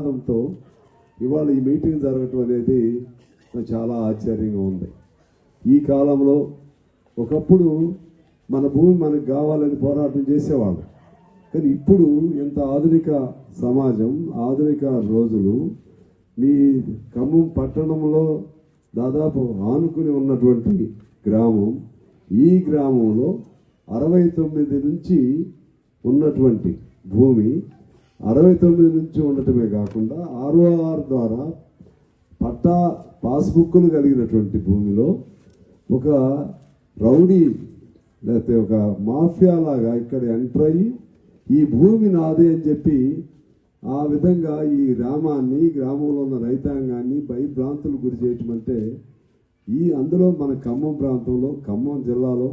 నినాదంతో ఇవాళ ఈ మీటింగ్ జరగటం అనేది నాకు చాలా ఆశ్చర్యంగా ఉంది. ఈ కాలంలో ఒకప్పుడు మన భూమి మనకు కావాలని పోరాటం చేసేవాళ్ళు. కానీ ఇప్పుడు ఇంత ఆధునిక సమాజం ఆధునిక రోజులు మీ ఖమ్మం పట్టణంలో దాదాపు ఆనుకుని ఉన్నటువంటి గ్రామం ఈ గ్రామంలో అరవై తొమ్మిది నుంచి ఉన్నటువంటి భూమి అరవై తొమ్మిది నుంచి ఉండటమే కాకుండా ఆర్ఓఆర్ ద్వారా పట్టా పాస్బుక్లు కలిగినటువంటి భూమిలో ఒక రౌడీ లేకపోతే ఒక మాఫియా లాగా ఇక్కడ ఎంటర్ అయ్యి ఈ భూమి నాదే అని చెప్పి ఆ విధంగా ఈ గ్రామాన్ని గ్రామంలో ఉన్న రైతాంగాన్ని భయభ్రాంతులు గురి చేయటం అంటే ఈ అందులో మన ఖమ్మం ప్రాంతంలో ఖమ్మం జిల్లాలో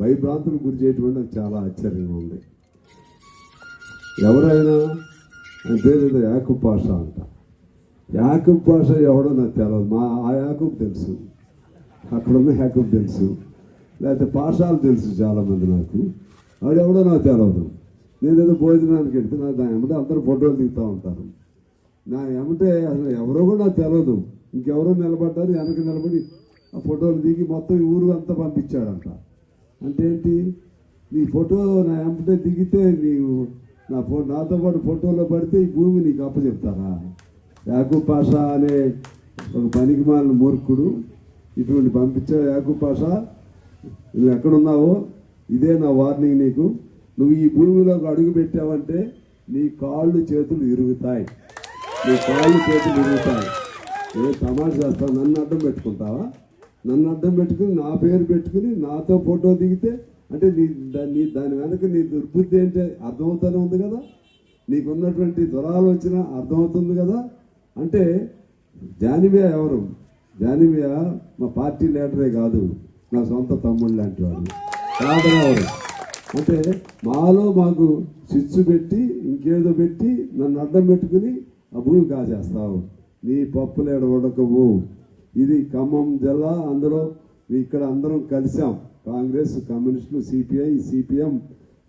భయభ్రాంతులు గురి చేయటం అంటే నాకు చాలా ఆశ్చర్యంగా ఉంది. ఎవరైనా? ఆయన పేరు యాకూబ్ పాష అంట. యాకూబ్ పాష ఎవడో నాకు తెలియదు మా ఆ యాకూబ్ తెలుసు. అక్కడ ఉన్న యాకూబ్ తెలుసు. లేకపోతే పాషాలు తెలుసు చాలా మంది నాకు. వాడు ఎవడో నాకు తెలియదు నేను ఏదో భోజనానికి వెళ్తే నాకు దాని ఎమ్మటే అందరూ ఫోటోలు దిగుతూ ఉంటారు. నా ఎమ్మటే అసలు ఎవరో కూడా నాకు తెలియదు ఇంకెవరో నిలబడ్డారు వెనక నిలబడి ఆ ఫోటోలు దిగి మొత్తం ఊరు అంతా పంపించాడంట. అంటే ఏంటి? నీ ఫోటో నా ఎంపటే దిగితే నీవు నా ఫో నాతో పాటు ఫోటోలో పడితే ఈ భూమి నీకు అప్పచెప్తారా? యాకు పాషా అనే ఒక పనికిమాలిన మూర్ఖుడు ఇటువంటి పంపించా యాకూబ్ పాషా. నువ్వు ఎక్కడున్నావో ఇదే నా వార్నింగ్ నీకు. నువ్వు ఈ భూమిలోకి అడుగు పెట్టావంటే నీ కాళ్ళు చేతులు ఇరుగుతాయి. నీ కాళ్ళు చేతులు ఇరుగుతాయి. ఏ తమాషా చేస్తావు. నన్ను అడ్డం పెట్టుకుంటావా? నన్ను అడ్డం పెట్టుకుని నా పేరు పెట్టుకుని నాతో ఫోటో దిగితే అంటే నీ దాన్ని నీ దాని వెనక నీ దుర్బుద్ధి ఏంటో అర్థమవుతూనే ఉంది కదా? నీకున్నటువంటి దురాలోచన అర్థమవుతుంది కదా? అంటే జానిమియా ఎవరు? జానిమియా మా పార్టీ లీడరే కాదు నా సొంత తమ్ముడు లాంటి వాడు. కాదనవరు అంటే మాలో మాకు స్విచ్ పెట్టి ఇంకేదో పెట్టి నన్ను అడ్డం పెట్టుకుని ఆ భూమి కాజేస్తావు నీ పప్పులేడ ఉడకవు. ఇది ఖమ్మం జిల్లా అందులో ఇక్కడ అందరం కలిసాం. కాంగ్రెస్ కమ్యూనిస్టులు సిపిఐ సిపిఎం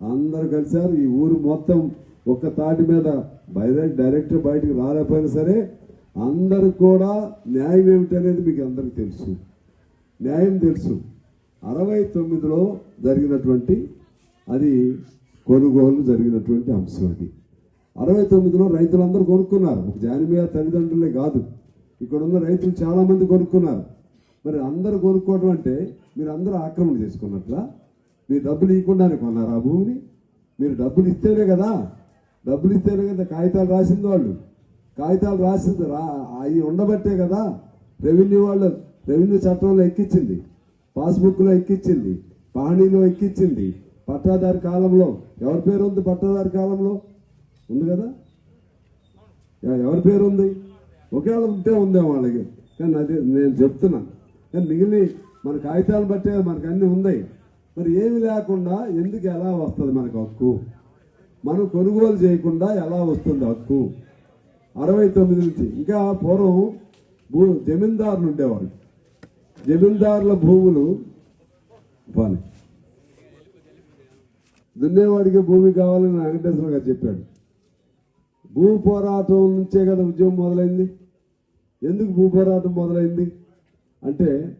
అందరూ కలిశారు. ఈ ఊరు మొత్తం ఒక్క తాటి మీద బయట డైరెక్ట్ బయటకు రాలేకపోయినా సరే అందరు కూడా న్యాయం ఏమిటనేది మీకు అందరికి తెలుసు. న్యాయం తెలుసు. అరవై తొమ్మిదిలో జరిగినటువంటి అది కొనుగోలు జరిగినటువంటి అంశం అది. అరవై తొమ్మిదిలో రైతులందరూ కొనుక్కున్నారు. ఒక జానిమియా తల్లిదండ్రులే కాదు. ఇక్కడ ఉన్న రైతులు చాలామంది కొనుక్కున్నారు. మరి అందరూ కొనుక్కోవడం అంటే మీరు అందరూ ఆక్రమణ చేసుకున్నట్లా. మీరు డబ్బులు ఇవ్వకుండానే కొన్నారు ఆ భూమిని. మీరు డబ్బులు ఇస్తేనే కదా. డబ్బులు ఇస్తేనే కదా కాగితాలు రాసింది వాళ్ళు. కాగితాలు రాసింది రా అవి ఉండబట్టే కదా రెవెన్యూ వాళ్ళు రెవెన్యూ చట్టంలో ఎక్కించింది పాస్బుక్లో ఎక్కించింది పాణిలో ఎక్కించింది పట్టాదారి కాలంలో. ఎవరి పేరు ఉంది పట్టాదారి కాలంలో? ఉంది కదా? ఎవరి పేరు ఉంది? ఒకవేళ ఉంటే ఉందే వాళ్ళకి. కానీ అది నేను చెప్తున్నాను కానీ మిగిలిన మన కాగితాలు బట్టే మనకు అన్ని ఉన్నాయి. మరి ఏమి లేకుండా ఎందుకు ఎలా వస్తుంది మనకు హక్కు? మనం కొనుగోలు చేయకుండా ఎలా వస్తుంది హక్కు? అరవై తొమ్మిది నుంచి ఇంకా పూర్వం భూ జమీందారులు ఉండేవారు జమీందారుల భూములు పాలి దున్నేవాడికి భూమి కావాలని వెంకటేశ్వర గారు చెప్పాడు. భూ పోరాటం నుంచే కదా ఉద్యమం మొదలైంది. ఎందుకు భూ పోరాటం మొదలైంది? అంటే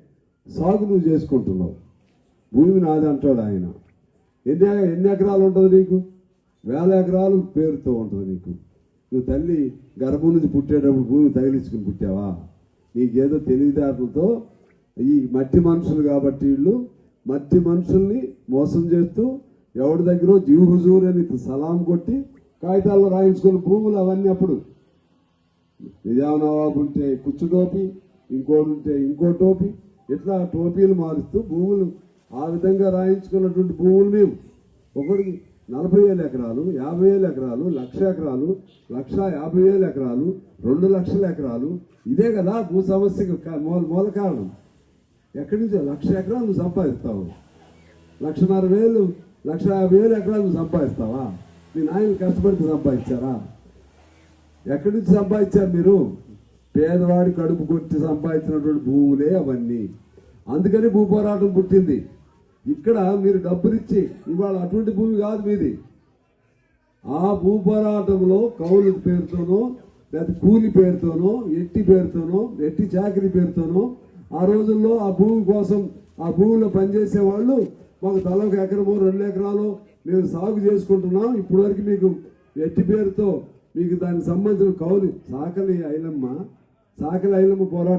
సాగు నువ్వు చేసుకుంటున్నావు. భూమి నాది అంటాడు ఆయన. ఎన్ని ఎన్ని ఎకరాలు ఉంటుంది నీకు? వేల ఎకరాలు పేరుతో ఉంటుంది నీకు. నువ్వు తల్లి గర్భం నుంచి పుట్టేటప్పుడు భూమి తగిలించుకుని పుట్టావా? నీకేదో తెలివితేటలతో ఈ మట్టి మనుషులు కాబట్టి వీళ్ళు మట్టి మనుషుల్ని మోసం చేస్తూ ఎవరి దగ్గర జీవు హుజూర్ అని సలాం కొట్టి కాగితాల్లో రాయించుకున్న భూములు అవన్నీ అప్పుడు. నిజాం నవాబు ఉంటే కుచ్చు టోపీ ఇంకోటి ఉంటే ఇంకో టోపీ ఇట్లా టోపీలు మారుస్తూ భూములు ఆ విధంగా రాయించుకున్నటువంటి భూములు మేము. ఒకటి నలభై వేల ఎకరాలు యాభై వేల ఎకరాలు లక్ష ఎకరాలు లక్ష యాభై వేల ఎకరాలు రెండు లక్షల ఎకరాలు. ఇదే కదా భూ సమస్యకు మూల మూల కారణం. ఎక్కడి నుంచి లక్ష ఎకరాలు నువ్వు సంపాదిస్తావు. లక్షన్నర వేలు లక్ష యాభై వేలు ఎకరాలు నువ్వు సంపాదిస్తావా? మీ నాయన కష్టపడితే సంపాదించారా? ఎక్కడి నుంచి సంపాదించారు మీరు? పేదవాడి కడుపు కొట్టి సంపాదించినటువంటి భూములే అవన్నీ. అందుకని భూ పోరాటం పుట్టింది. ఇక్కడ మీరు డబ్బులిచ్చి ఇవాళ అటువంటి భూమి కాదు మీది. ఆ భూ పోరాటంలో కౌలు పేరుతోనో లేదా కూలి పేరుతోనో ఎట్టి పేరుతోనో ఎట్టి చాకరీ పేరుతోనో ఆ రోజుల్లో ఆ భూమి కోసం ఆ భూమిలో పనిచేసే వాళ్ళు మాకు తలకు ఎకరమో రెండు ఎకరాలు మేము సాగు చేసుకుంటున్నాం. ఇప్పటివరకు మీకు ఎట్టి పేరుతో మీకు దానికి సంబంధించిన కౌలు సాకలి అయినమ్మా సాకలి ఐలమ్మ పోరాటం